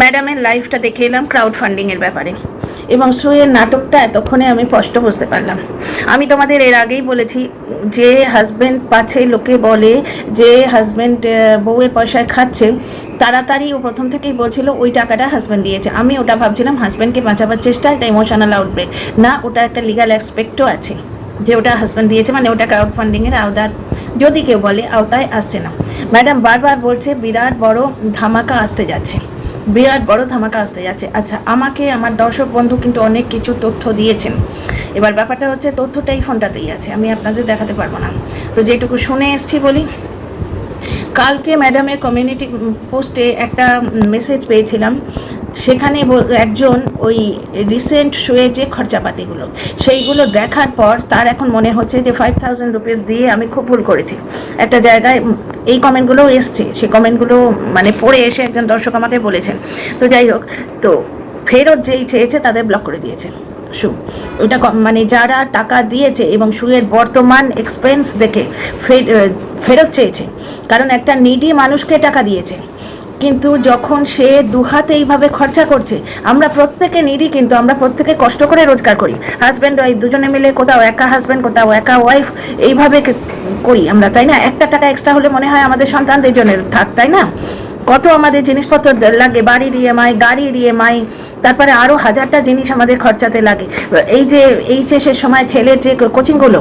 ম্যাডামের লাইফটা দেখে এলাম ক্রাউড ফান্ডিংয়ের ব্যাপারে। এবং সুয়ের নাটকটা এতক্ষণে আমি স্পষ্ট বুঝতে পারলাম। আমি তোমাদের এর আগেই বলেছি, যে হাজব্যান্ড পাছে লোকে বলে যে হাজব্যান্ড বউয়ের পয়সায় খাচ্ছে, তাড়াতাড়ি ও প্রথম থেকেই বলছিল, ওই টাকাটা হাজব্যান্ড দিয়েছে। আমি ওটা ভাবছিলাম হাজব্যান্ডকে বাঁচাবার চেষ্টা একটা ইমোশনাল আউটব্রেক না, ওটা একটা লিগাল অ্যাসপেক্টও আছে, যে ওটা হাজব্যান্ড দিয়েছে মানে ওটা ক্রাউড ফান্ডিংয়ের আওতার, যদি কেউ বলে, আওতায় আসছে না। ম্যাডাম বারবার বলছে, বিরাট বড় ধামাকা আসতে যাচ্ছে। বিরাট বড় ধামাকা আসতে যাচ্ছে। আচ্ছা আমাকে আমার দর্শক বন্ধু কিন্তু অনেক কিছু তথ্য দিয়েছেন। এবার ব্যাপারটা হচ্ছে তথ্যটা এই ফোনটাতেই আছে, আমি আপনাদের দেখাতে পারব না। তো যেটুকু শুনে এসছি বলি, কালকে ম্যাডামের কমিউনিটি পোস্টে একটা মেসেজ পেয়েছিলাম সেখানে একজন ওই রিসেন্ট শোয়ে যে খরচাপাতিগুলো, সেইগুলো দেখার পর তার এখন মনে হচ্ছে যে ফাইভ থাউজেন্ড রুপিস দিয়ে আমি খুব ভুল করেছি। একটা জায়গায় এই কমেন্টগুলোও এসছে, সেই কমেন্টগুলো মানে পড়ে এসে একজন দর্শক আমাকে বলেছেন। তো যাই হোক, তো ফেরত যেই চেয়েছে তাদের ব্লক করে দিয়েছে। শু ওটা মানে যারা টাকা দিয়েছে এবং শুয়ের বর্তমান এক্সপেন্স দেখে ফের- ফেরত চেয়েছে, কারণ একটা নিডি মানুষকে টাকা দিয়েছে। কিন্তু যখন সে দুহাতে এইভাবে খরচা করছে, আমরা প্রত্যেকে নিডি কিন্তু আমরা প্রত্যেকে কষ্ট করে রোজগার করি। হাজব্যান্ড ওয়াইফ দুজনে মিলে কোথাও একা হাজব্যান্ড কোথাও একা ওয়াইফ এইভাবে করি আমরা, তাই না? একটা টাকা এক্সট্রা হলে মনে হয় আমাদের সন্তানদের জন্য থাক, তাই না? কত আমাদের জিনিসপত্র লাগে বাড়ির ইএমআই গাড়ির ইএমআই তারপরে আরও হাজারটা জিনিস আমাদের খরচাতে লাগে। এই যে এইচএসের সময় ছেলের যে কোচিংগুলো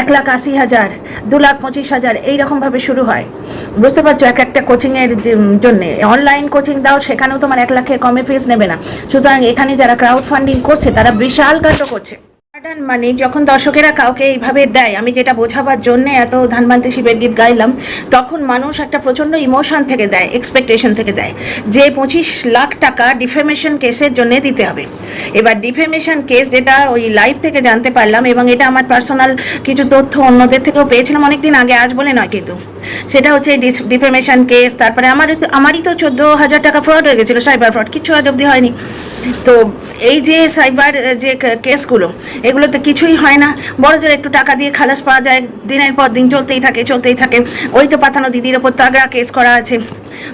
এক লাখ আশি হাজার, দু লাখ পঁচিশ হাজার এইরকমভাবে শুরু হয়। বুঝতে পারছ, এক একটা কোচিংয়ের জন্যে। অনলাইন কোচিং দাও, সেখানেও তোমার এক লাখের কমে ফিস নেবে না। সুতরাং এখানে যারা ক্রাউড ফান্ডিং করছে, তারা বিশাল কাণ্ড করছে। গার্ডেন মানে যখন দর্শকেরা কাউকে এইভাবে দেয়, আমি যেটা বোঝাবার জন্য এত ধানবান্তি শিবের গীত গাইলাম, তখন মানুষ একটা প্রচণ্ড ইমোশন থেকে দেয় এক্সপেকটেশন থেকে দেয় যে পঁচিশ লাখ টাকা ডিফেমেশন কেসের জন্য দিতে হবে। এবার ডিফেমেশন কেস যেটা ওই লাইভ থেকে জানতে পারলাম এবং এটা আমার পার্সোনাল কিছু তথ্য অন্যদের থেকেও পেয়েছিলাম অনেকদিন আগে, আজ বলে নয় কিন্তু। সেটা হচ্ছে ডিফেমেশন কেস, তারপরে আমার আমারই তো চোদ্দ হাজার টাকা ফ্রড হয়ে গেছিল সাইবার ফ্রড কিছু আজ অবধি হয়নি। তো এই যে সাইবার যে কে- কেসগুলো এগুলোতে কিছুই হয় না। বড় জোর একটু টাকা দিয়ে খালাস পাওয়া যায়। দিনের পর দিন চলতেই থাকে চলতেই থাকে। ওই তো পাঠানো দিদির ওপর তাগড়া কেস করা আছে।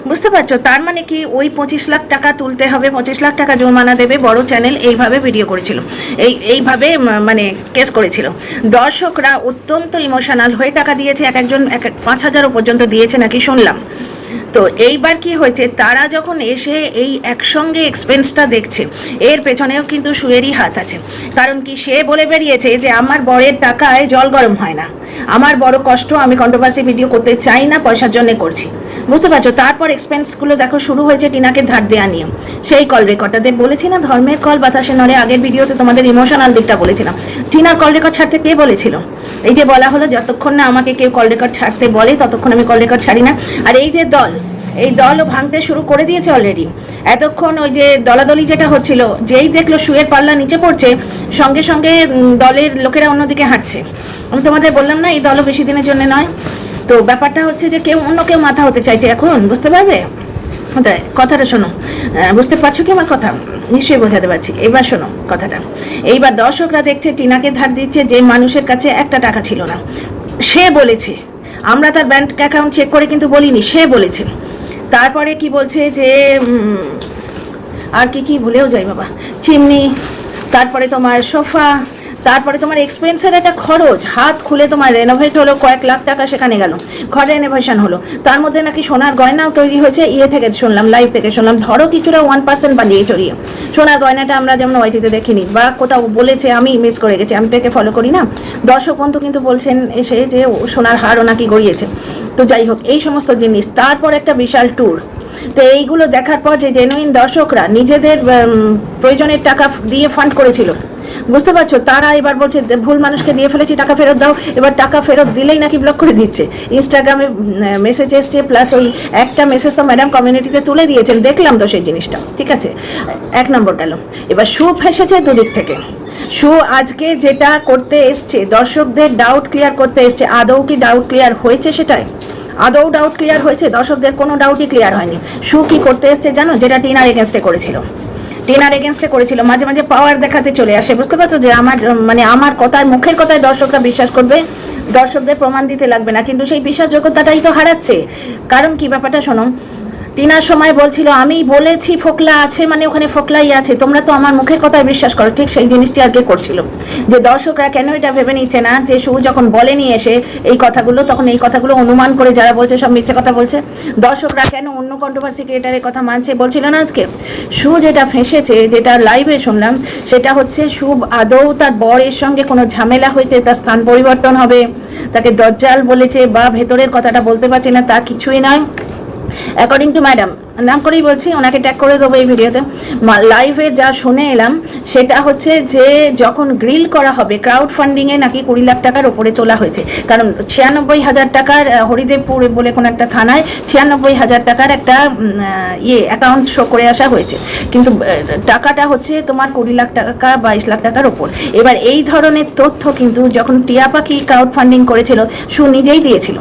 বুঝতে পারছ? তার মানে কি ওই পঁচিশ লাখ টাকা তুলতে হবে, পঁচিশ লাখ টাকা জরিমানা দেবে বড় চ্যানেল এইভাবে ভিডিও করেছিল। এই, এইভাবে মানে কেস করেছিল। দর্শকরা অত্যন্ত ইমোশনাল হয়ে টাকা দিয়েছে। এক একজন, এক এক- পাঁচ হাজারও পর্যন্ত দিয়েছে নাকি শুনলাম। তো এইবার কি হয়েছে? তারা যখন এসে এই একসঙ্গে এক্সপেন্সটা দেখছে, এর পেছনেও কিন্তু সুয়েরই হাত আছে। কারণ কি, সে বলে বেরিয়েছে যে, আমার বরের টাকায় জল গরম হয় না। আমার বড় কষ্ট, আমি কন্ট্রোভার্সি ভিডিও করতে চাই না, পয়সার জন্য করছি। বুঝতে পারছ? তারপর এক্সপেন্সগুলো দেখো, শুরু হয়েছে টিনাকে ধার দেওয়া নিয়ে। সেই কল রেকর্ডটাতে বলেছি না, ধর্মের কল বাতাসে নড়ে, আগের ভিডিওতে তোমাদের ইমোশনাল দিকটা বলেছিলাম। টিনার কল রেকর্ড ছাড়তে কে বলেছিল? এই যে বলা হলো, যতক্ষণ না আমাকে কেউ কল রেকর্ড ছাড়তে বলে, ততক্ষণ আমি কল রেকর্ড ছাড়ি না। আর এই যে দল। এই দলও ভাঙতে শুরু করে দিয়েছে অলরেডি এতক্ষণ ওই যে দলাদলি যেটা হচ্ছিল, যেই দেখল শুয়ের পাল্লা নিচে পড়ছে, সঙ্গে সঙ্গে দলের লোকেরা অন্যদিকে হাঁটছে। আমি তোমাদের বললাম না, এই দলও বেশি দিনের জন্য নয়। তো ব্যাপারটা হচ্ছে যে কেউ অন্য কেউ মাথা হতে চাইছে এখন, বুঝতে পারবে? কথাটা শোনো। বুঝতে পারছ কি আমার কথা? নিশ্চয়ই বোঝাতে পারছি। এবার শোনো কথাটা। এইবার দর্শকরা দেখছে, টিনাকে ধার দিচ্ছে যে মানুষের কাছে একটা টাকা ছিল না। সে বলেছে আমরা তার ব্যাংক অ্যাকাউন্ট চেক করে কিন্তু বলিনি, সে বলেছে। তারপরে কি বলছে যে আর কি কি ভুলেও যাই বাবা। চিমনি, তারপরে তোমার সোফা তারপরে তোমার এক্সপেন্সের একটা খরচ। হাত খুলে তোমার রেনোভেট হলো, কয়েক লাখ টাকা সেখানে গেল। ঘর রেনোভেশন হলো। তার মধ্যে নাকি সোনার গয়নাও তৈরি হয়েছে ইয়ে থেকে শুনলাম লাইভ থেকে শুনলাম। ধরো কিছুটা ওয়ান পার্সেন্ট বানিয়ে চড়িয়ে। সোনার গয়নাটা আমরা যেমন ওয়াইটিতে দেখিনি, বা কোথাও বলেছে, আমি মিস করে গেছি, আমি থেকে ফলো করি না। দর্শক বন্ধু কিন্তু বলছেন এসে যে সোনার হারও নাকি গড়িয়েছে। তো যাই হোক, এই সমস্ত জিনিস। তারপর একটা বিশাল ট্যুর তো এইগুলো দেখার পর যে জেনুইন দর্শকরা নিজেদের প্রয়োজনের টাকা দিয়ে ফান্ড করেছিল বুঝতে পারছ? তারা এবার বলছে ভুল মানুষকে দিয়ে ফেলেছি, টাকা ফেরত দাও। এবার টাকা ফেরত দিলেই নাকি ব্লক করে দিচ্ছে। ইনস্টাগ্রামে মেসেজ এসছে প্লাস ওই একটা মেসেজ তো ম্যাডাম কমিউনিটিতে তুলে দিয়েছেন। দেখলাম তো সেই জিনিসটা, ঠিক আছে? এক নম্বর গেল। এবার শু ফেসেছে দুদিক থেকে। শু আজকে যেটা করতে এসছে, দর্শকদের ডাউট ক্লিয়ার করতে এসছে। আদৌ কি ডাউট ক্লিয়ার হয়েছে সেটাই? আদৌ ডাউট ক্লিয়ার হয়েছে? দর্শকদের কোনো ডাউটই ক্লিয়ার হয়নি। শু কি করতে এসছে জানো? যেটা টিনার এগেনস্টে করেছিল। টিনার এগেনস্টে করেছিল। মাঝে মাঝে পাওয়ার দেখাতে চলে আসে। বুঝতে পারছ যে আমার মানে আমার কথায়, মুখের কথায় দর্শকরা বিশ্বাস করবে। দর্শকদের প্রমাণ দিতে লাগবে না। কিন্তু সেই বিশ্বাসযোগ্যতাটাই তো হারাচ্ছে। কারণ কি ব্যাপারটা শোনো টিনার সময় বলছিল, আমি বলেছি ফোকলা আছে মানে ওখানে ফোকলাই আছে। তোমরা তো আমার মুখের কথায় বিশ্বাস করো, ঠিক সেই জিনিসটি আজকে করছিল। যে দর্শকরা কেন এটা ভেবে নিচ্ছে না, যে সু যখন বলেনি এসে এই কথাগুলো, তখন এই কথাগুলো অনুমান করে যারা বলছে সব মিথ্যে কথা বলছে। দর্শকরা কেন অন্য কন্ট্রোভার্সি ক্রিয়েটারের কথা মানছে বলছিল না আজকে? সু যেটা ফেঁসেছে, যেটা লাইভে শুনলাম, সেটা হচ্ছে সু আদৌ তার বরের সঙ্গে কোনো ঝামেলা হইতে তার স্থান পরিবর্তন হবে? তাকে দজ্জাল বলেছে বা ভেতরের কথাটা বলতে পারছি না তা কিছুই নয়। অ্যাকর্ডিং টু ম্যাডাম নাম করেই বলছি, ওনাকে ট্যাগ করে দেবো এই ভিডিওতে। লাইভে যা শুনে এলাম, সেটা হচ্ছে যে যখন গ্রিল করা হবে ক্রাউড ফান্ডিংয়ে নাকি কুড়ি লাখ টাকার ওপরে তোলা হয়েছে। কারণ ছিয়ানব্বই হাজার টাকার হরিদেবপুর বলে কোনো একটা থানায় ছিয়ানব্বই হাজার টাকার একটা ইয়ে অ্যাকাউন্ট শো করে আসা হয়েছে। কিন্তু টাকাটা হচ্ছে তোমার কুড়ি লাখ টাকা, বাইশ লাখ টাকার ওপর। এবার এই ধরনের তথ্য কিন্তু যখন টিয়া পাখি ক্রাউড ফান্ডিং করেছিল, সু নিজেই দিয়েছিল।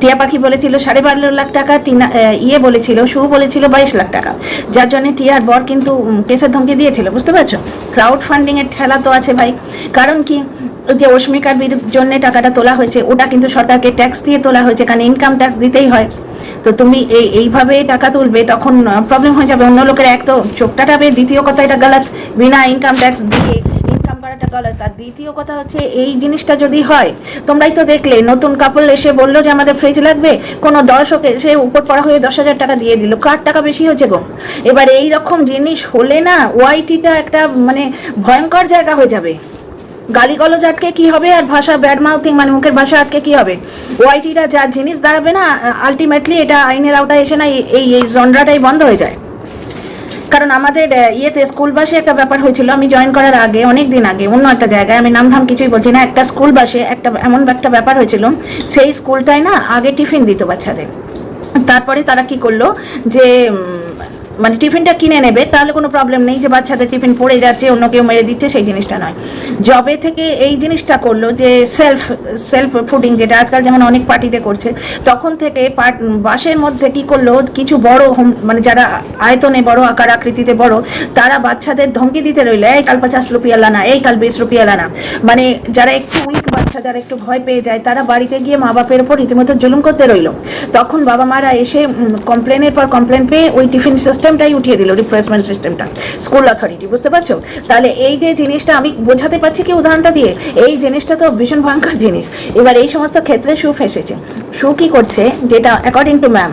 টিয়া পাখি বলেছিল, সাড়ে বারো লাখ টাকা, টিনা ইয়ে বলেছিল, সু বলেছিল বাইশ লাখ টাকা। যার জন্য টিয়ার বর কিন্তু কেসের ধমকি দিয়েছিল, বুঝতে পারছ? ক্রাউড ফান্ডিং এর ঠেলা তো আছে ভাই। কারণ কি? যে অস্মিকার জন্য টাকাটা তোলা হয়েছে, ওটা কিন্তু সরকারকে ট্যাক্স দিয়ে তোলা হয়েছে, কারণ ইনকাম ট্যাক্স দিতেই হয়। তো তুমি এই, এইভাবে টাকা তুলবে, তখন প্রবলেম হয়ে যাবে। অন্য লোকের এক তো চোখটা দ্বিতীয় কথা, এটা গালাত। বিনা ইনকাম ট্যাক্স দিয়ে করাটা গলত আর দ্বিতীয় কথা হচ্ছে, এই জিনিসটা যদি হয়, তোমরাই তো দেখলে, নতুন কাপল এসে বলল যে আমাদের ফ্রিজ লাগবে, কোনো দর্শক এসে উপর পড়া হয়ে দশ হাজার টাকা দিয়ে দিল। কার টাকা বেশি হয়েছে গো? এবার এই রকম জিনিস হলে না ওয়াইটিটা একটা মানে ভয়ঙ্কর জায়গা হয়ে যাবে। গালিগলজ আটকে কি হবে আর ভাষা ব্যাড মাউথিং মানে মুখের ভাষা আটকে কি হবে? ওয়াইটিটা যা জিনিস দাঁড়াবে না আলটিমেটলি এটা আইনের আওতায় এসে না এই- এই এই জনরাটাই বন্ধ হয়ে যায়। কারণ আমাদের ইয়েতে স্কুল বাসে একটা ব্যাপার হয়েছিল, আমি জয়েন করার আগে, অনেক দিন আগে, অন্য একটা জায়গায়, আমি নামধাম কিছুই বলছি না, একটা স্কুল বাসে একটা, এমন একটা ব্যাপার হয়েছিল, সেই স্কুলটায় না আগে টিফিন দিত বাচ্চাদের। তারপরে তারা কি করল যে মানে টিফিনটা কিনে নেবে, তাহলে কোনো প্রবলেম নেই যে বাচ্চাদের টিফিন পড়ে যাচ্ছে, অন্য কেউ মেরে দিচ্ছে, সেই জিনিসটা নয়। জবে থেকে এই জিনিসটা করল যে সেলফ সেলফ ফুডিং যেটা আজকাল যেমন অনেক পার্টিতে করছে, তখন থেকে পাট বাসের মধ্যে কি করল, কিছু বড় হোম মানে যারা আয়তনে বড় আকার আকৃতিতে বড়, তারা বাচ্চাদের ধমকি দিতে রইল, এই কাল পচাশ রুপিয়া লানা, এই কাল বিশ রুপিয়া লানা। মানে যারা একটু উইক বাচ্চা, যারা একটু ভয় পেয়ে যায়, তারা বাড়িতে গিয়ে মা বাপের উপর রীতিমতো জুলুম করতে রইল। তখন বাবা মারা এসে কমপ্লেনের পর কমপ্লেন পেয়ে ওই টিফিন সিস্টেমটাই উঠিয়ে দিল রিপ্লেসমেন্ট সিস্টেমটা স্কুল অথরিটি বুঝতে পারছ? তাহলে এই যে জিনিসটা আমি বোঝাতে পারছি কি উদাহরণটা দিয়ে, এই জিনিসটা তো ভীষণ ভয়ঙ্কর জিনিস। এবার এই সমস্ত ক্ষেত্রে সু ফেসেছে সু কি করছে? যেটা অ্যাকর্ডিং টু ম্যাম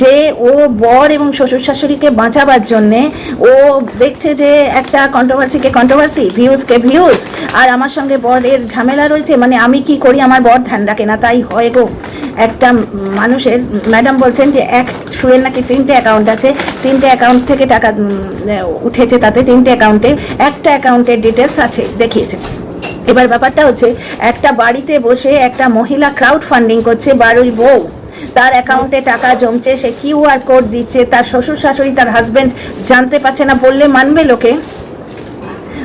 যে ও বর এবং শ্বশুর শাশুড়িকে বাঁচাবার জন্যে ও দেখছে যে একটা কন্ট্রোভার্সিকে কন্ট্রোভার্সি ভিউজকে ভিউজ আর আমার সঙ্গে বরের ঝামেলা রয়েছে মানে আমি কি করি, আমার বর ধ্যান রাখে না, তাই হয় গো। একটা মানুষের ম্যাডাম বলছেন যে এক সুয়ের নাকি তিনটে অ্যাকাউন্ট আছে, তিনটে অ্যাকাউন্ট থেকে টাকা উঠেছে তাতে তিনটে অ্যাকাউন্টে একটা অ্যাকাউন্টের ডিটেলস আছে, দেখিয়েছে। এবার ব্যাপারটা হচ্ছে, একটা বাড়িতে বসে একটা মহিলা ক্রাউড ফান্ডিং করছে বাড়ির বউ। তার অ্যাকাউন্টে টাকা জমছে, সে কিউআর কোড দিচ্ছে, তার শ্বশুর শাশুড়ি, তার হাজবেন্ড জানতে পারছে না, বললে মানবে লোকে?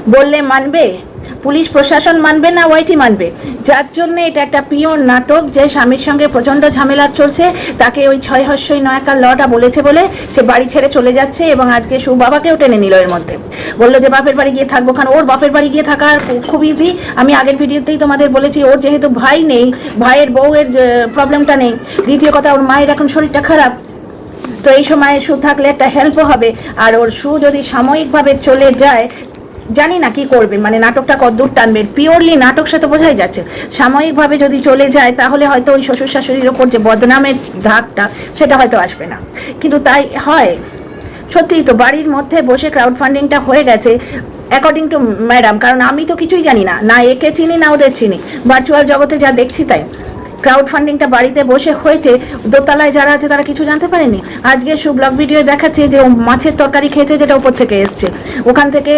বললে মানবে? পুলিশ প্রশাসন মানবে না ওয়াইটি মানবে? যার জন্য এটা একটা পিওর নাটক যে স্বামীর সঙ্গে প্রচণ্ড ঝামেলা চলছে, তাকে ওই ছয় হস্যই নয়াকার লটা বলেছে বলে সে বাড়ি ছেড়ে চলে যাচ্ছে এবং আজকে সু বাবাকেও টেনে নিল এর মধ্যে। বলল যে, বাপের বাড়ি গিয়ে থাকব কারণ ওর বাপের বাড়ি গিয়ে থাকা খুব ইজি আমি আগের ভিডিওতেই তোমাদের বলেছি, ওর যেহেতু ভাই নেই, ভাইয়ের বউয়ের প্রবলেমটা নেই। দ্বিতীয় কথা, ওর মায়ের এখন শরীরটা খারাপ। তো এই সময় শু থাকলে একটা হেল্পও হবে। আর ওর শু যদি সাময়িকভাবে চলে যায় জানি না কি করবে মানে নাটকটা কতদূর টানবে। পিওরলি নাটক সে তো বোঝাই যাচ্ছে। সাময়িকভাবে যদি চলে যায়, তাহলে হয়তো ওই শ্বশুর শাশুড়ির ওপর যে বদনামের ধাকটা সেটা হয়তো আসবে না। কিন্তু তাই হয়। সত্যিই তো বাড়ির মধ্যে বসে ক্রাউড ফান্ডিংটা হয়ে গেছে অ্যাকর্ডিং টু ম্যাডাম কারণ আমি তো কিছুই জানি না। না একে চিনি, না ওদের চিনি। ভার্চুয়াল জগতে যা দেখছি তাই। ক্রাউড ফান্ডিংটা বাড়িতে বসে হয়েছে, দোতলায় যারা আছে তারা কিছু জানতে পারেনি। আজকে ব্লগ ভিডিও দেখাচ্ছে যে মাছের তরকারি খেয়েছে যেটা উপর থেকে এসছে। ওখান থেকে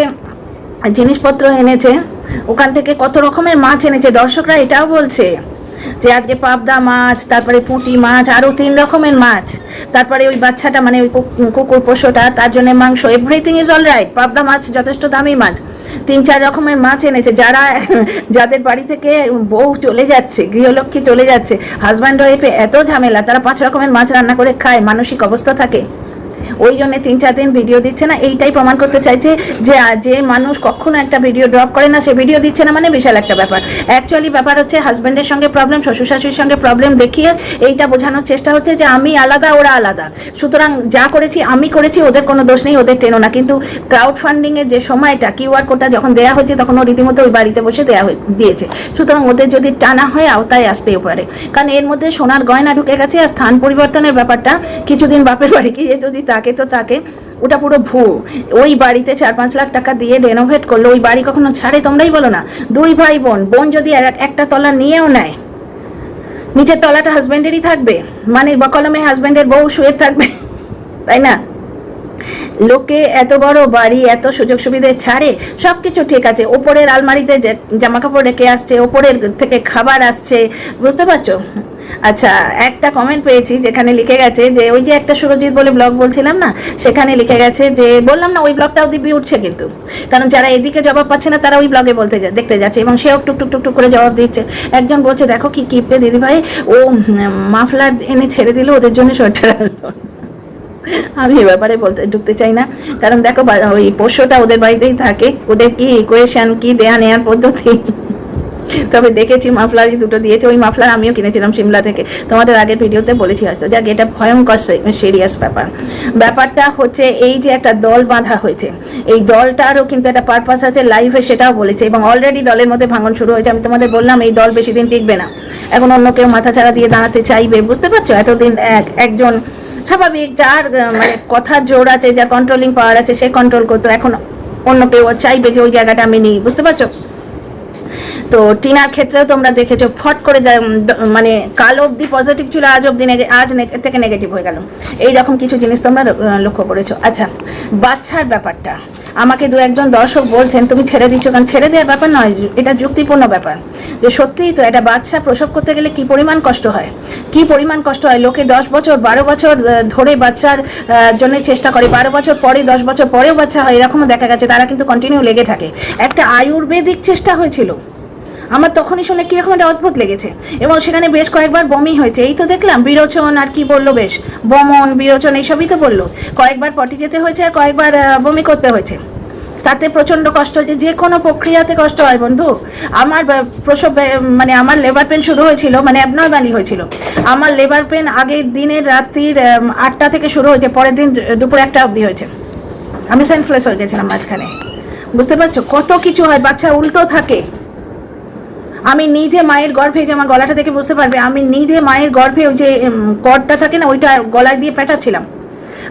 জিনিসপত্র এনেছে। ওখান থেকে কত রকমের মাছ এনেছে। দর্শকরা এটাও বলছে যে আজকে পাবদা মাছ, তারপরে পুঁটি মাছ, আরও তিন রকমের মাছ। তারপরে ওই বাচ্চাটা মানে ওই কুক- কুকুর পোষ্যটা, তার জন্য মাংস। এভরিথিং ইজ অল রাইট পাবদা মাছ যথেষ্ট দামি মাছ। তিন, চার রকমের মাছ এনেছে। যারা যাদের বাড়ি থেকে বউ চলে যাচ্ছে, গৃহলক্ষ্মী চলে যাচ্ছে হাজব্যান্ড ওয়াইফে এত ঝামেলা, তারা পাঁচ রকমের মাছ রান্না করে খায়। মানসিক অবস্থা থাকে। ওই জন্য তিন চার দিন ভিডিও দিচ্ছে না। এইটাই প্রমাণ করতে চাইছে যে যে মানুষ কখনো একটা ভিডিও ড্রপ করে না, সে ভিডিও দিচ্ছে না মানে বিশাল একটা ব্যাপার। অ্যাকচুয়ালি ব্যাপার হচ্ছে হাজব্যান্ডের সঙ্গে প্রবলেম শ্বশুর শাশুড়ির সঙ্গে প্রবলেম দেখিয়ে এইটা বোঝানোর চেষ্টা হচ্ছে যে, আমি আলাদা, ওরা আলাদা। সুতরাং যা করেছি, আমি করেছি, ওদের কোনো দোষ নেই, ওদের টেনো না। কিন্তু ক্রাউড ফান্ডিংয়ের যে সময়টা কিউআর কোডটা যখন দেওয়া হয়েছে, তখন ও রীতিমতো ওই বাড়িতে বসে দেওয়া দিয়েছে। সুতরাং ওদের যদি টানা হয়, আওতায় আসতেও পারে। কারণ এর মধ্যে সোনার গয়না ঢুকে গেছে, আর স্থান পরিবর্তনের ব্যাপারটা কিছুদিন বাপের বাড়ি গিয়ে যদি তাকে তো তাকে, ওটা পুরো ভু ওই বাড়িতে চার পাঁচ লাখ টাকা দিয়ে রেনোভেট করল, ওই বাড়ি কখনো ছাড়ে তোমরাই বলো না। দুই ভাই বোন বোন যদি একটা তলা নিয়েও নেয়, নিচের তলাটা হাজব্যান্ডেরই থাকবে মানে বকলমে হাজব্যান্ডের বউ শুয়ে থাকবে, তাই না? লোকে এত বড় বাড়ি, এত সুযোগ সুবিধে ছাড়ে সব কিছু ঠিক আছে। ওপরের আলমারিতে জামা কাপড় রেখে আসছে, ওপরের থেকে খাবার আসছে, বুঝতে পারছ? আচ্ছা একটা কমেন্ট পেয়েছি যেখানে লিখে গেছে যে, ওই যে একটা সুরজিৎ বলে ব্লগ বলছিলাম না, সেখানে লিখে গেছে যে, বললাম না, ওই ব্লগটাও দিব্যি উঠছে কিন্তু। কারণ যারা এদিকে জবাব পাচ্ছে না, তারা ওই ব্লগে বলতে দেখতে যাচ্ছে এবং সেও টুক টুক টুক টুক করে জবাব দিচ্ছে। একজন বলছে, দেখো কি কিপটে দিদিভাই, ও মাফলার এনে ছেড়ে দিল, ওদের জন্য আনলো। আমি এ ব্যাপারে বলতে, ঢুকতে চাই না। কারণ দেখো ওই পোষ্যটা ওদের বাড়িতেই থাকে। ওদের কি ইকুয়েশন কি দেয়া নেয়ার পদ্ধতি? তবে দেখেছি মাফলারই দুটো দিয়েছে। ওই মাফলার আমিও কিনেছিলাম সিমলা থেকে। তোমাদের আগের ভিডিওতে বলেছি হয়তো। যাক, এটা ভয়ঙ্কর সিরিয়াস ব্যাপার। ব্যাপারটা হচ্ছে এই যে একটা দল বাঁধা হয়েছে। এই দলটারও কিন্তু একটা পারপাস আছে লাইফে সেটাও বলেছে। এবং অলরেডি দলের মধ্যে ভাঙন শুরু হয়েছে। আমি তোমাদের বললাম, এই দল বেশি দিন টিকবে না। এখন অন্য কেউ মাথা ছাড়া দিয়ে দাঁড়াতে চাইবে। বুঝতে পারছ? এতদিন এক, একজন স্বাভাবিক, যার মানে কথার জোর আছে, যার কন্ট্রোলিং পাওয়ার আছে, সে কন্ট্রোল করতো। এখন অন্য কেউ চাইবে যে ওই জায়গাটা আমি নিই, বুঝতে পারছ? তো টিনার ক্ষেত্রেও তোমরা দেখেছ, ফট করে মানে কাল অবধি পজিটিভ ছিল, আজ অবধি আজ থেকে নেগেটিভ হয়ে গেল। এইরকম কিছু জিনিস তোমরা লক্ষ্য করেছ। আচ্ছা বাচ্চার ব্যাপারটা। আমাকে দু একজন দর্শক বলছেন, তুমি ছেড়ে দিচ্ছ কারণ ছেড়ে দেওয়ার ব্যাপার নয়, এটা যুক্তিপূর্ণ ব্যাপার। যে সত্যিই তো এটা বাচ্চা প্রসব করতে গেলে কি পরিমাণ কষ্ট হয়? কি পরিমাণ কষ্ট হয়? লোকে দশ বছর, বারো বছর ধরে বাচ্চার জন্য চেষ্টা করে। বারো বছর পরে, দশ বছর পরেও বাচ্চা হয়, এরকমও দেখা গেছে, তারা কিন্তু কন্টিনিউ লেগে থাকে। একটা আয়ুর্বেদিক চেষ্টা হয়েছিল। আমার তখনই শুনে কীরকম একটা অদ্ভুত লেগেছে। এবং সেখানে বেশ কয়েকবার বমি হয়েছে। এই তো দেখলাম, বিরোচন আর কি বলল বেশ। বমন, বিরোচন, এইসবই তো বলল। কয়েকবার পটি যেতে হয়েছে আর কয়েকবার বমি করতে হয়েছে। তাতে প্রচণ্ড কষ্ট হয়েছে। যে কোনো প্রক্রিয়াতে কষ্ট হয় বন্ধু। আমার প্রসব মানে আমার লেবার পেন শুরু হয়েছিল মানে অ্যাবনর্মালি হয়েছিল। আমার লেবার পেন আগের দিনের রাত্রির আটটা থেকে শুরু হয়েছে। পরের দিন দুপুর একটা অবধি হয়েছে। আমি সেন্সলেস হয়ে গেছিলাম মাঝখানে। বুঝতে পারছ? কত কিছু হয়, বাচ্চা উল্টো থাকে। আমি নিজে মায়ের গর্ভে যে আমার গলাটা দেখে বুঝতে পারবে, আমি নিজে মায়ের গর্ভে ওই যে কর্ডটা থাকে না, ওইটা গলায় দিয়ে পেঁচাচ্ছিলাম।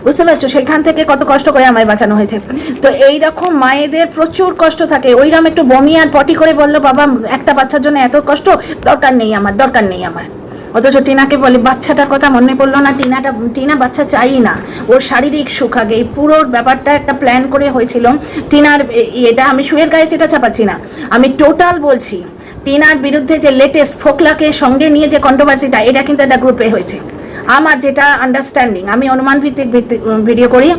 বুঝতে পারছ? সেখান থেকে কত কষ্ট করে আমায় বাঁচানো হয়েছে। তো এই রকম মায়েদের প্রচুর কষ্ট থাকে। ওইরকম একটু বমি আর পটি করে বলল, বাবা, একটা বাচ্চার জন্য এত কষ্ট? দরকার নেই আমার, দরকার নেই আমার। অথচ টিনাকে বলে, বাচ্চাটার কথা মনে পড়ল না, টিনাটা, টিনা বাচ্চা চাই না। ওর শারীরিক সুখ আগে। এই পুরো ব্যাপারটা একটা প্ল্যান করে হয়েছিল। টিনার এটা আমি শুয়ের গায়ে যেটা চাপাচ্ছি না, আমি টোটাল বলছি। টিনার বিরুদ্ধে যে লেটেস্ট ফোকলাকে সঙ্গে নিয়ে যে কন্ট্রোভার্সিটা এটা কিন্তু একটা গ্রুপে হয়েছে। আমার যেটা আন্ডারস্ট্যান্ডিং আমি অনুমান ভিত্তিক ভিডিও করি,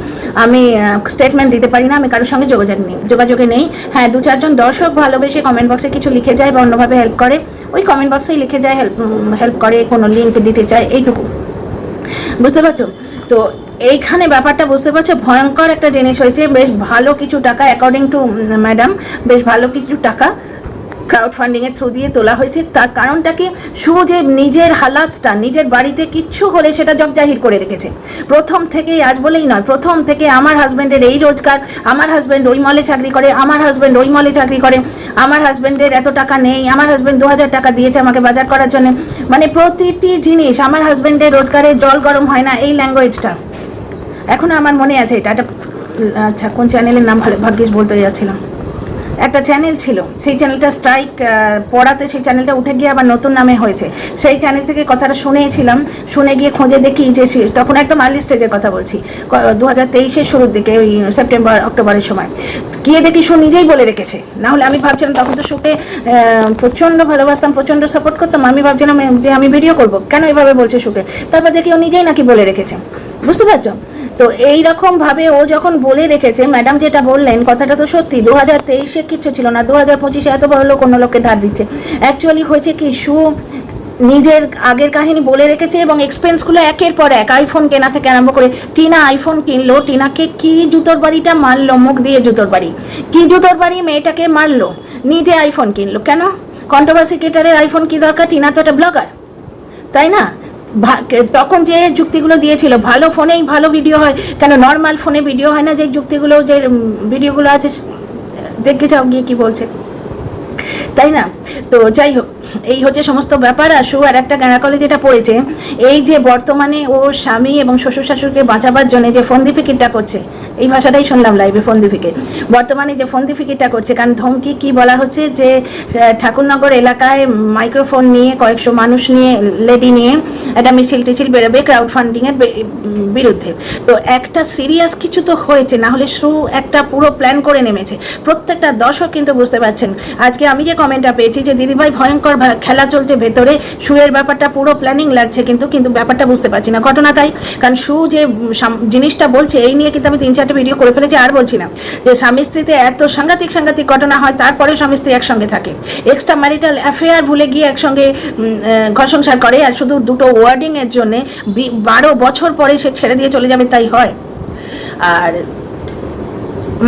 আমি স্টেটমেন্ট দিতে পারি না, আমি কারোর সঙ্গে যোগাযোগ নেই, যোগাযোগে নেই। হ্যাঁ দু চারজন দর্শক ভালোবেসে কমেন্ট বক্সে কিছু লিখে যায় বা অন্যভাবে হেল্প করে, ওই কমেন্ট বক্সেই লিখে যায় হেল্প হেল্প করে, কোনো লিঙ্ক দিতে চায়, এইটুকু। বুঝতে পারছ? তো এইখানে ব্যাপারটা বুঝতে পারছ? ভয়ঙ্কর একটা জিনিস হয়েছে, বেশ ভালো কিছু টাকা অ্যাকর্ডিং টু ম্যাডাম বেশ ভালো কিছু টাকা ক্রাউড ফান্ডিংয়ের থ্রু দিয়ে তোলা হয়েছে। তার কারণটা কি? শু যে নিজের হালাতটা, নিজের বাড়িতে কিচ্ছু হলে সেটা জগজাহির করে রেখেছে। প্রথম থেকেই আজ বলেই নয়, প্রথম থেকে আমার হাজব্যান্ডের এই রোজগার, আমার হাজব্যান্ড ওই মলে চাকরি করে, আমার হাজব্যান্ড ওই মলে চাকরি করে, আমার হাজব্যান্ডের এত টাকা নেই, আমার হাজব্যান্ড দু হাজার টাকা দিয়েছে আমাকে বাজার করার জন্য। মানে প্রতিটি জিনিস আমার হাজব্যান্ডের রোজগারে জল গরম হয় না এই ল্যাঙ্গুয়েজটা এখনও আমার মনে আছে এটা। একটা আচ্ছা কোন চ্যানেলের নাম ভালো ভাগ্যিস বলতে যাচ্ছিলাম। একটা চ্যানেল ছিল। সেই চ্যানেলটা স্ট্রাইক পড়াতে সেই চ্যানেলটা উঠে গিয়ে আবার নতুন নামে হয়েছে। সেই চ্যানেল থেকে কথাটা শুনেছিলাম, শুনে গিয়ে খোঁজে দেখি যে তখন একদম আর্লি স্টেজের কথা বলছি দু হাজার তেইশের শুরুর দিকে, ওই সেপ্টেম্বর অক্টোবরের সময়। গিয়ে দেখি শু নিজেই বলে রেখেছে। না হলে আমি ভাবছিলাম তখন তো শুকে প্রচণ্ড ভালোবাসতাম, প্রচণ্ড সাপোর্ট করতাম। আমি ভাবছিলাম যে আমি ভিডিও করব। কেন এভাবে বলছে শুকে তারপর দেখি ও নিজেই নাকি বলে রেখেছে। বুঝতে পারছ? তো এই রকম ও যখন বলে রেখেছে ম্যাডাম যেটা বললেন, কথাটা তো সত্যি দু হাজার তেইশে কিচ্ছু ছিল না। দু হাজার পঁচিশে এত বড় লোক অন্য লোককে ধার দিচ্ছে। অ্যাকচুয়ালি হয়েছে কি সু নিজের আগের কাহিনী বলে রেখেছে এবং এক্সপেন্সগুলো একের পর এক। আইফোন কেনা থেকে আরম্ভ করে টিনা আইফোন কিনলো। টিনাকে কি জুতোর বাড়িটা মারলো? মুখ দিয়ে জুতোর বাড়ি। কি জুতোর বাড়ি? মেয়েটাকে মারলো। নিজে আইফোন কিনলো। কেন? কন্ট্রোভার্সি ক্রিয়েটারের আইফোন কি দরকার? টিনা তো একটা ব্লগার তাই না? তখন যে যুক্তিগুলো দিয়েছিল, ভালো ফোনেই ভালো ভিডিও হয়। কেন নর্মাল ফোনে ভিডিও হয় না? যে যুক্তিগুলো, যে ভিডিওগুলো আছে দেখে যাও গিয়ে কি বলছে? তাই না? তো যাই হোক, এই হচ্ছে সমস্ত ব্যাপার। আর সু আর একটা গ্যাঁড়া যেটা পড়েছে। এই যে বর্তমানে ও স্বামী এবং শ্বশুর শাশুড়িকে বাঁচাবার জন্য যে ফন্দি ফিকিরটা করছে, এই ভাষাটাই শুনলাম লাইভে ফন্দি ফিকির। বর্তমানে যে ফন্দি ফিকিরটা করছে, কারণ ধমকি কি বলা হচ্ছে যে ঠাকুরনগর এলাকায় মাইক্রোফোন নিয়ে, কয়েকশো মানুষ নিয়ে লেডি নিয়ে একটা মিছিল টিছিল বেরোবে ক্রাউড ফান্ডিংয়ের বিরুদ্ধে। তো একটা সিরিয়াস কিছু তো হয়েছে, না হলে সু একটা পুরো প্ল্যান করে নেমেছে। প্রত্যেকটা দর্শক কিন্তু বুঝতে পারছেন। আজকে আমি যে কমেন্টটা পেয়েছি যে, দিদিভাই, ভয়ঙ্কর খেলা চলছে ভেতরে। শুয়ের ব্যাপারটা পুরো প্ল্যানিং লাগছে কিন্তু কিন্তু ব্যাপারটা বুঝতে পারছি না। ঘটনা তাই। কারণ সু যে জিনিসটা বলছে, এই নিয়ে কিন্তু আমি তিন চারটে ভিডিও করে ফেলেছি, আর বলছি না। যে, স্বামী স্ত্রীতে এত সাংঘাতিক সাংঘাতিক ঘটনা হয়, তারপরে স্বামী স্ত্রী একসঙ্গে থাকে। এক্সট্রা ম্যারিটাল অ্যাফেয়ার ভুলে গিয়ে একসঙ্গে ঘর সংসার করে, আর শুধু দুটো ওয়ার্ডিং এর জন্য বারো বছর পরে সে ছেড়ে দিয়ে চলে যাবে, তাই হয়। আর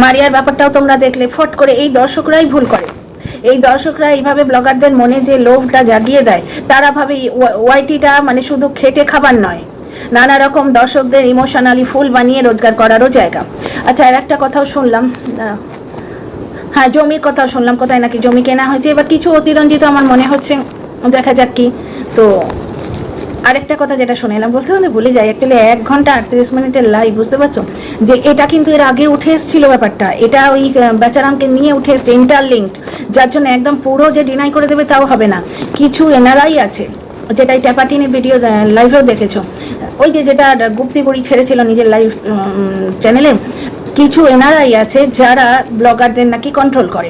মারিয়ার ব্যাপারটাও তোমরা দেখলে, ফট করে এই দর্শকরাই ভুল করে। এই দর্শকরা এইভাবে ব্লগারদের মনে যে লোভটা জাগিয়ে দেয়, তারা ভাবে ওয়াইটিটা মানে শুধু খেটে খাবার নয়। নানা রকম দর্শকদের ইমোশনালি ফুল বানিয়ে রোজগার করারও জায়গা। আচ্ছা আর একটা কথাও শুনলাম হ্যাঁ জমির কথাও শুনলাম, কোথায় নাকি জমি কেনা হয়েছে। এবার কিছু অতিরঞ্জিত আমার মনে হচ্ছে, দেখা যাক কি। তো আরেকটা কথা যেটা শুনে এলাম বলতে বলতে ভুলে যাই অ্যাকচুয়ালি এক ঘণ্টা আটত্রিশ মিনিটের লাইভ বুঝতে পারছ? যে এটা কিন্তু এর আগে উঠে এসেছিল ব্যাপারটা। এটা ওই বেচারামকে নিয়ে উঠে এসছে ইন্টারলিঙ্কড যার জন্য একদম পুরো যে ডিনাই করে দেবে তাও হবে না। কিছু এনারাই আছে, যেটা এই ট্যাপাটিনি ভিডিও লাইভেও দেখেছ। ওই যে যেটা গুপ্তি ছেড়েছিল নিজের লাইভ চ্যানেলে কিছু এনারাই আছে যারা ব্লগারদের নাকি কন্ট্রোল করে।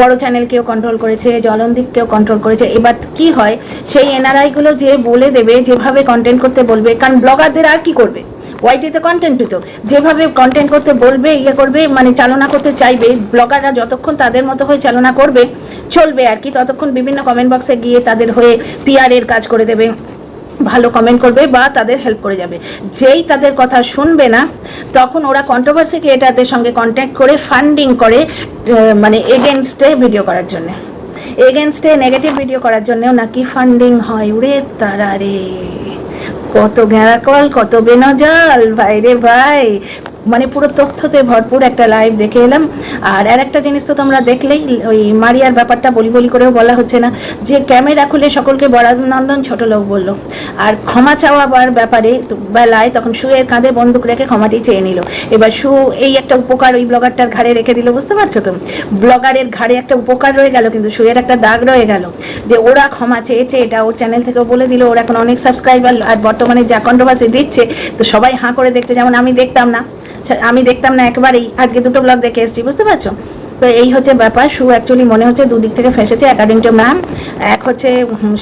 বড় চ্যানেলকেও কন্ট্রোল করেছে জলনদীপকেও কন্ট্রোল করেছে। এবার কি হয়, সেই এনআরআইগুলো যে বলে দেবে, যেভাবে কন্টেন্ট করতে বলবে, কারণ ব্লগারদের আর কি করবে? ওয়াইটিতে কন্টেন্ট তো যেভাবে কন্টেন্ট করতে বলবে ইয়ে করবে মানে চালনা করতে চাইবে, ব্লগাররা যতক্ষণ তাদের মতো হয়ে চালনা করবে, চলবে আর কি। ততক্ষণ বিভিন্ন কমেন্ট বক্সে গিয়ে তাদের হয়ে পিআর এর কাজ করে দেবে। ভালো কমেন্ট করবে বা তাদের হেল্প করে যাবে। যেই তাদের কথা শুনবে না, তখন ওরা কন্ট্রোভার্সি ক্রিয়েটারদের সঙ্গে কন্ট্যাক্ট করে ফান্ডিং করে মানে এগেনস্টে ভিডিও করার জন্য। এগেনস্টে নেগেটিভ ভিডিও করার জন্যেও নাকি ফান্ডিং হয়। উড়ে তারা রে। কত ঘেরাকল কত বেনজাল। ভাই রে ভাই মানে পুরো তথ্যতে ভরপুর একটা লাইভ দেখে এলাম। আর আর একটা জিনিস তো তোমরা দেখলেই, ওই মারিয়ার ব্যাপারটা বলি বলি করেও বলা হচ্ছে না, যে ক্যামেরা খুলে সকলকে বরানন্দন ছোট লোক বলল। আর ক্ষমা চাওয়াবার ব্যাপারে বেলায় তখন শুয়ের কাঁধে বন্দুক রেখে ক্ষমাটি চেয়ে নিল। এবার শু এই একটা উপকার ওই ব্লগারটার ঘাড়ে রেখে দিল, বুঝতে পারছ তো ব্লগারের ঘাড়ে একটা উপকার রয়ে গেল, কিন্তু শুয়ের একটা দাগ রয়ে গেল। যে ওরা ক্ষমা চেয়েছে, এটা ওর চ্যানেল থেকে বলে দিল, ওরা এখন অনেক সাবস্ক্রাইবার আর বর্তমানে যা কন্ট্রোভার্সি দিচ্ছে, তো সবাই হাঁ করে দেখছে, যেমন আমি দেখতাম না। আমি দেখতাম না একবারেই। আজকে দুটো ব্লগ দেখে এসেছি বুঝতে পারছ? তো এই হচ্ছে ব্যাপার। শু অ্যাকচুয়ালি মনে হচ্ছে দুদিক থেকে ফেসেছে অ্যাকর্ডিং টু ম্যাম। এক হচ্ছে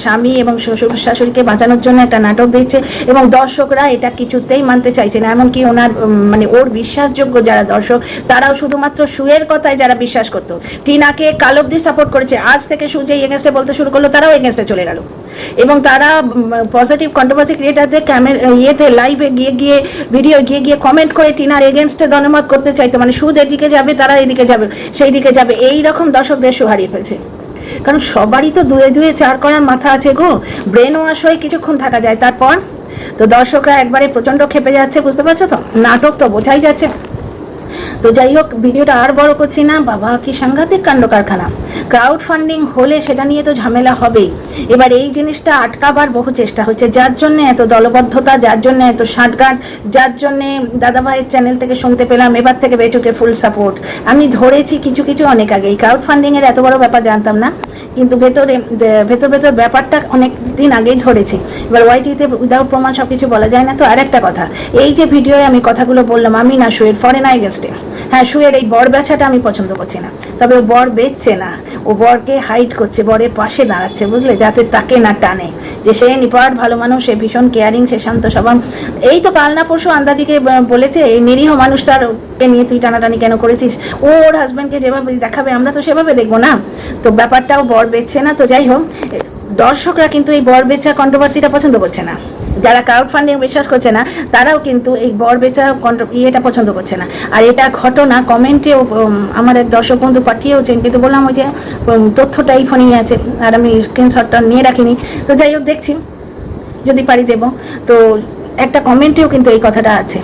স্বামী এবং শ্বশুর, শাশুড়িকে বাঁচানোর জন্য একটা নাটক দিচ্ছে এবং দর্শকরা এটা কিছুতেই মানতে চাইছে না। এমনকি ওনার মানে ওর বিশ্বাসযোগ্য যারা দর্শক, তারাও শুধুমাত্র শুয়ের কথায় যারা বিশ্বাস করতো। টিনাকে কাল অব্দি সাপোর্ট করেছে। আজ থেকে সু যে এগেনস্টে বলতে শুরু করল, তারাও এগেনস্টে চলে গেল। এবং তারা পজিটিভ কন্ট্রোভার্সি ক্রিয়েটারদের ক্যামেরা ইয়েতে লাইভে গিয়ে গিয়ে ভিডিও গিয়ে গিয়ে কমেন্ট করে টিনার এগেনস্টে দনমত করতে চাইতো। মানে সুদ এদিকে যাবে, তারা এদিকে যাবে। সেই দিকে যাবে। এই রকম দর্শকদের হারিয়ে ফেলছে। কারণ সবারই তো দুয়ে দুয়ে চার করার মাথা আছে গো। ব্রেন ওয়াশ হয়ে কিছুক্ষণ থাকা যায়। তারপর? তো দর্শকরা একবারে প্রচণ্ড খেপে যাচ্ছে, বুঝতে পারছ তো? নাটক তো বোঝাই যাচ্ছে। তো যাই হোক, ভিডিওটা আর বড় করছি না। বাবা কি সাংঘাতিক কাণ্ড কারখানা ক্রাউড ফান্ডিং হলে সেটা নিয়ে তো ঝামেলা হবেই। এবার এই জিনিসটা আটকাবার বহু চেষ্টা হচ্ছে। যার জন্য এত দলবদ্ধতা, যার জন্য এত ষাটগাঁট, যার জন্যে দাদাভাইয়ের চ্যানেল থেকে শুনতে পেলাম, এবার থেকে বেটুকে ফুল সাপোর্ট আমি ধরেছি কিছু কিছু অনেক আগেই ক্রাউড ফান্ডিংয়ের এত বড় ব্যাপার জানতাম না। কিন্তু ভেতরে ভেতর ভেতর ব্যাপারটা অনেক দিন আগেই ধরেছি। এবার ওয়াইটিতে উইদাউট প্রমাণ সব কিছু বলা যায় না তো? আরেকটা কথা। এই যে ভিডিওয়ে আমি কথাগুলো বললাম, আমি না শুয়ের ফরেন আই গেস্টে হ্যাঁ শুয়ের এই বর বেচাটা আমি পছন্দ করছি না। তবে ও বর বেচছে না। ও বরকে হাইট করছে, বরের পাশে দাঁড়াচ্ছে, বুঝলে? যাতে তাকে না টানে। যে সে নিপাট ভালো মানুষ, সে ভীষণ কেয়ারিং সে শান্ত স্বভাব। এই তো কাল না পরশু আন্দাজিকে বলেছে, এই নিরীহ মানুষটারকে নিয়ে তুই টানাটানি কেন করেছিস? ও ওর হাজব্যান্ডকে যেভাবে দেখাবে, আমরা তো সেভাবে দেখব না। তো ব্যাপারটাও বর বেচছে না। তো যাই হোক দর্শকরা কিন্তু এই বর বেচা কন্ট্রোভার্সিটা পছন্দ করছে না। যারা ক্রাউড ফান্ডিং বিশ্বাস করছে না, তারাও কিন্তু এই বর বেচা ইয়েটা পছন্দ করছে না। আর এটা ঘটনা কমেন্টেও এক দর্শক বন্ধু পাঠিয়েওছেন, কিন্তু বললাম ওই যে তথ্যটা এই ফোনেই আছে, আর আমি স্ক্রিনশটটা নিয়ে রাখিনি। তো যাই হোক, দেখছি, যদি পারি দেবো। তো একটা কমেন্টেও কিন্তু এই কথাটা আছে,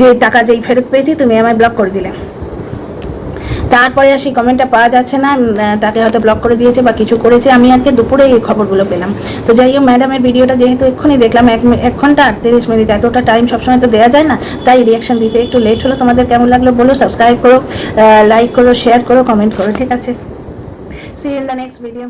যে টাকা যেই ফেরত পেয়েছি, তুমি আমায় ব্লক করে দিলে। তারপরে আর সেই কমেন্টটা পাওয়া যাচ্ছে না তাকে হয়তো ব্লক করে দিয়েছে বা কিছু করেছে। আমি আজকে দুপুরে এই খবরগুলো পেলাম। তো যাই হোক ম্যাডামের ভিডিওটা যেহেতু এক্ষুনি দেখলাম, এক এক ঘণ্টা আটত্রিশ মিনিট, এতটা টাইম সবসময় তো দেওয়া যায় না, তাই রিয়াকশান দিতে একটু লেট হলো। তোমাদের কেমন লাগল বলো সাবস্ক্রাইব করো লাইক করো শেয়ার করো কমেন্ট করো, ঠিক আছে? See in the next video